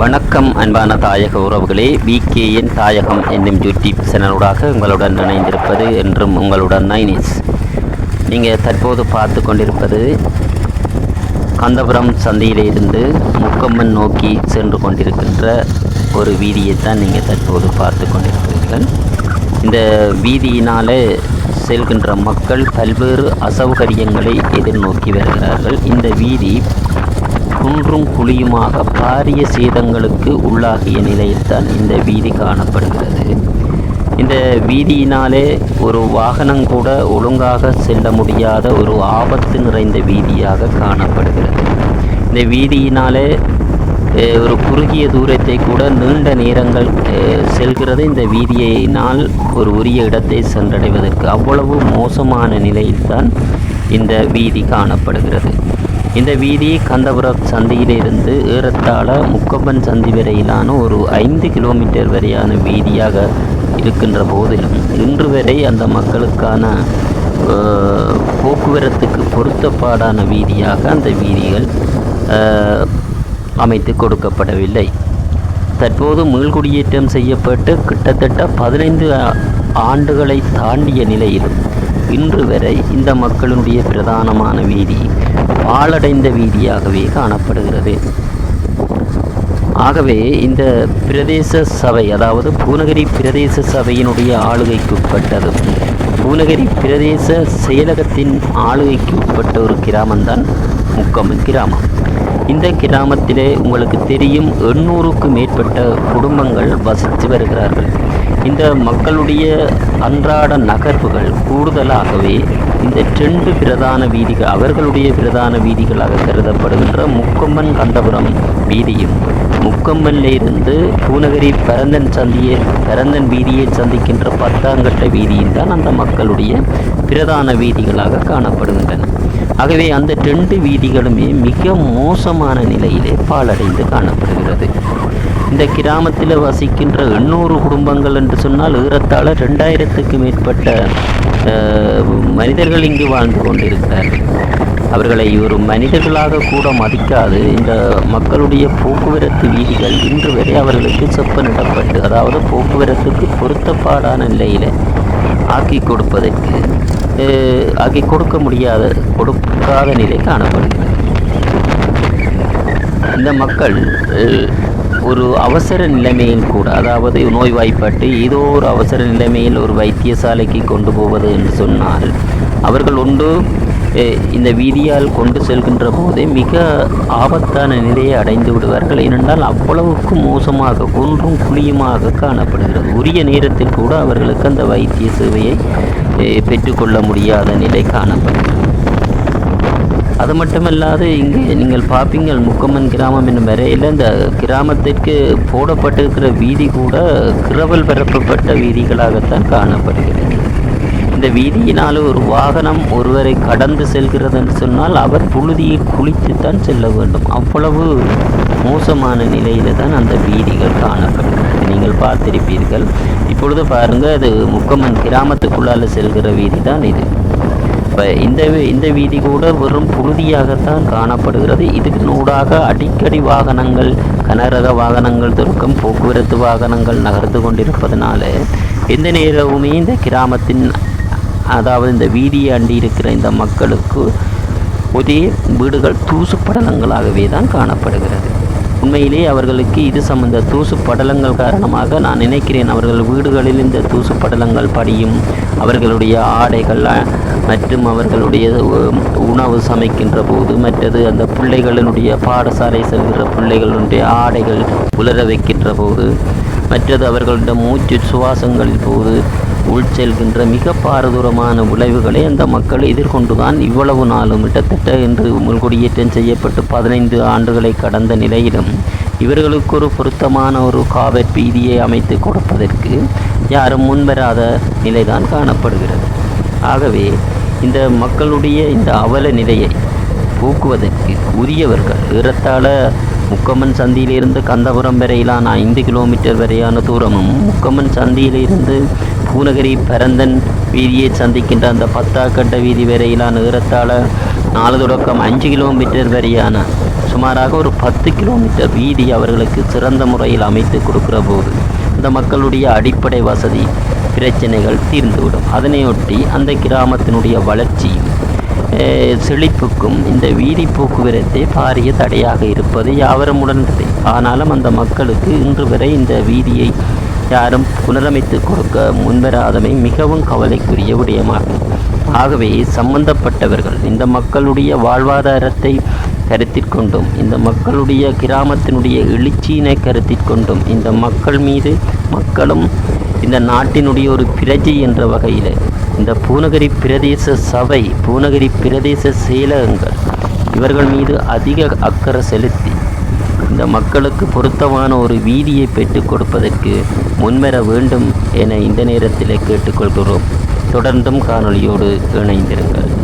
வணக்கம் அன்பான தாயக உறவுகளே. விகேஎன் தாயகம் என்னும் யூடியூப் சேனலூடாக உங்களுடன் இணைந்திருப்பது என்றும் உங்களுடன் நைனிஸ். நீங்கள் தற்போது பார்த்து கொண்டிருப்பது கந்தபுரம் சந்தையிலிருந்து முக்கம்மன் நோக்கி சென்று கொண்டிருக்கின்ற ஒரு வீதியை தான் நீங்கள் தற்போது பார்த்து கொண்டிருக்கிறீர்கள். இந்த வீதியினாலே செல்கின்ற மக்கள் பல்வேறு அசௌகரியங்களை எதிர்நோக்கி வருகிறார்கள். இந்த வீதி குன்றும் குழியுமாக பாரிய சேதங்களுக்கு உள்ளாகிய நிலையில்தான் இந்த வீதி காணப்படுகிறது. இந்த வீதியினாலே ஒரு வாகனம் கூட ஒழுங்காக செல்ல முடியாத ஒரு ஆபத்து நிறைந்த வீதியாக காணப்படுகிறது. இந்த வீதியினாலே ஒரு குறுகிய தூரத்தை கூட நீண்ட நேரங்கள் செல்கிறது. இந்த வீதியினால் ஒரு உரிய இடத்தை சென்றடைவதற்கு அவ்வளவு மோசமான நிலையில்தான் இந்த வீதி காணப்படுகிறது. இந்த வீதி கந்தபுரம் சந்தியிலிருந்து ஏறத்தாழ முக்கப்பன் சந்தி வரையிலான ஒரு ஐந்து கிலோமீட்டர் வரையான வீதியாக இருக்கின்ற போதிலும் இன்று வரை அந்த மக்களுக்கான போக்குவரத்துக்கு பொருத்தப்பாடான வீதியாக அந்த வீதிகள் அமைத்து கொடுக்கப்படவில்லை. தற்போது மீள்குடியேற்றம் செய்யப்பட்டு கிட்டத்தட்ட பதினைந்து ஆண்டுகளை தாண்டிய நிலையிலும் இன்று வரை இந்த மக்களுடைய பிரதானமான வீதி பாழடைந்த வீதியாகவே காணப்படுகிறது. ஆகவே இந்த பிரதேச சபை அதாவது பூநகரி பிரதேச சபையினுடைய ஆளுகைக்கு உட்பட்டதும் பூநகரி பிரதேச செயலகத்தின் ஆளுகைக்கு உட்பட்ட ஒரு கிராமம்தான் முக்கம் கிராமம். இந்த கிராமத்திலே உங்களுக்கு தெரியும் எண்ணூறுக்கு மேற்பட்ட குடும்பங்கள் வசித்து வருகிறார்கள். இந்த மக்களுடைய அன்றாட நகர்வுகள் கூடுதலாகவே இந்த ரெண்டு பிரதான வீதிகள் அவர்களுடைய பிரதான வீதிகளாக கருதப்படுகின்ற முக்கம்மன் கண்டபுரம் வீதியும். முக்கம்மன்ல இருந்து பூநகரி பரந்தன் சந்தியை பரந்தன் வீதியை சந்திக்கின்ற பத்தாங்கட்ட வீதியும் தான் அந்த மக்களுடைய பிரதான வீதிகளாக காணப்படுகின்றன. ஆகவே அந்த ரெண்டு வீதிகளுமே மிக மோசமான நிலையிலே பாலடைந்து காணப்படுகிறது. இந்த கிராமத்தில் வசிக்கின்ற எண்ணூறு குடும்பங்கள் என்று சொன்னால் ஏறத்தாழ ரெண்டாயிரத்துக்கு மேற்பட்ட மனிதர்கள் இங்கு வாழ்ந்து கொண்டிருக்கிறார்கள். அவர்களை ஒரு மனிதர்களாக கூட மதிக்காது. இந்த மக்களுடைய போக்குவரத்து வீதிகள் இன்று வரை அவர்களுக்கு செப்பனிடப்பட்டு அதாவது போக்குவரத்துக்கு பொருத்தப்பாடான நிலையில் ஆக்கி கொடுப்பதற்கு ஆக்கி கொடுக்க முடியாத கொடுக்காத நிலை காணப்படுகிறது. இந்த மக்கள் ஒரு அவசர நிலைமையில் கூட அதாவது நோய்வாய்ப்பட்டு ஏதோ ஒரு அவசர நிலைமையில் ஒரு வைத்தியசாலைக்கு கொண்டு போவது என்று சொன்னால் அவர்கள் ஒன்று இந்த வீதியால் கொண்டு செல்கின்ற போதே மிக ஆபத்தான நிலையை அடைந்து விடுவார்கள். ஏனென்றால் அவ்வளவுக்கு மோசமாக குன்றும் குழியுமாக காணப்படுகிறது. உரிய நேரத்தில் கூட அவர்களுக்கு அந்த வைத்திய சேவையை பெற்றுக்கொள்ள முடியாத நிலை காணப்படுகிறது. அது மட்டுமல்லாது இங்கே நீங்கள் பார்ப்பீங்கள் முக்கம்மன் கிராமம் என்னும் வரையில் இந்த கிராமத்திற்கு போடப்பட்டிருக்கிற வீதி கூட கிரவல் பரப்பப்பட்ட வீதிகளாகத்தான் காணப்படுகிறது. இந்த வீதியினால் ஒரு வாகனம் ஒருவரை கடந்து செல்கிறது என்று சொன்னால் அவர் புழுதியில் குளித்துத்தான் செல்ல வேண்டும். அவ்வளவு மோசமான நிலையில் தான் அந்த வீதிகள் காணப்படுகிறது. நீங்கள் பார்த்திருப்பீர்கள். இப்பொழுது பாருங்கள் அது முக்கம்மன் கிராமத்துக்குள்ளால் செல்கிற வீதி தான் இது. இப்போ இந்த வீ- இந்த வீதி கூட வெறும் புழுதியாகத்தான் காணப்படுகிறது. இதுக்கு ஊடாக அடிக்கடி வாகனங்கள் கனரக வாகனங்கள் தொடுக்கும் போக்குவரத்து வாகனங்கள் நகர்ந்து கொண்டிருப்பதனால எந்த நேரமுமே இந்த கிராமத்தின் அதாவது இந்த வீதியை அண்டி இருக்கிற இந்த மக்களுக்கு ஒரே வீடுகள் தூசு படலங்களாகவே தான் காணப்படுகிறது. உண்மையிலே அவர்களுக்கு இது சம்பந்த தூசு படலங்கள் காரணமாக நான் நினைக்கிறேன் அவர்கள் வீடுகளில் இந்த தூசு படலங்கள் படியும். அவர்களுடைய ஆடைகள் மற்றும் அவர்களுடைய உணவு சமைக்கின்ற போது மற்றது அந்த பிள்ளைகளினுடைய பாடசாலை செல்கிற பிள்ளைகளுடைய ஆடைகள் உலர வைக்கின்ற போது மற்றது அவர்களுடைய மூச்சு சுவாசங்களில் போது உள்செல்கின்ற மிக பாரதூரமான விளைவுகளை அந்த மக்கள் எதிர்கொண்டுதான் இவ்வளவு நாளும் கிட்டத்தட்ட இன்று உள்குடியேற்றம் செய்யப்பட்டு பதினைந்து ஆண்டுகளை கடந்த நிலையிலும் இவர்களுக்கு ஒரு பொருத்தமான ஒரு காவற் வீதியை அமைத்து கொடுப்பதற்கு யாரும் முன்வராத நிலைதான் காணப்படுகிறது. ஆகவே இந்த மக்களுடைய இந்த அவல நிலையை போக்குவதற்கு உரியவர்கள் ஏறத்தாழ முக்கம்மன் சந்தியிலிருந்து கந்தபுரம் வரையிலான ஐந்து கிலோமீட்டர் வரையான தூரமும் முக்கம்மன் சந்தியிலிருந்து பூநகரி பரந்தன் வீதியை சந்திக்கின்ற அந்த பத்தாக்கட்ட வீதி வரையிலான உயரத்தால் நாலு தொடக்கம் அஞ்சு கிலோமீட்டர் வரையான சுமாராக ஒரு பத்து கிலோமீட்டர் வீதி அவர்களுக்கு சிறந்த முறையில் அமைத்து கொடுக்கிற போது இந்த மக்களுடைய அடிப்படை வசதி பிரச்சனைகள் தீர்ந்துவிடும். அதனையொட்டி அந்த கிராமத்தினுடைய வளர்ச்சியும் செழிப்புக்கும் இந்த வீதி போக்குவரத்தே பாரிய தடையாக இருப்பது யாவரும் உணர்ந்ததே ஆனாலும் அந்த மக்களுக்கு இன்று வரை இந்த வீதியை யாரும் புனரமைத்து கொடுக்க முன்வராதமை மிகவும் கவலைக்குரிய விடயமாகும். ஆகவே சம்பந்தப்பட்டவர்கள் இந்த மக்களுடைய வாழ்வாதாரத்தை கருத்தில் கொண்டும் இந்த மக்களுடைய கிராமத்தினுடைய எழுச்சியினை கருத்தில் கொண்டும் இந்த மக்கள் மீது மக்களும் இந்த நாட்டினுடைய ஒரு பிரஜை என்ற வகையில் இந்த பூநகரி பிரதேச சபை பூநகரி பிரதேச செயலகங்கள் இவர்கள் மீது அதிக அக்கறை செலுத்தி இந்த மக்களுக்கு பொருத்தமான ஒரு வீதியை பெற்றுக் கொடுப்பதற்கு முன்வர வேண்டும் என இந்த நேரத்தில் கேட்டுக்கொள்கிறோம். தொடர்ந்தும் காணொளியோடு இணைந்திருங்கள்.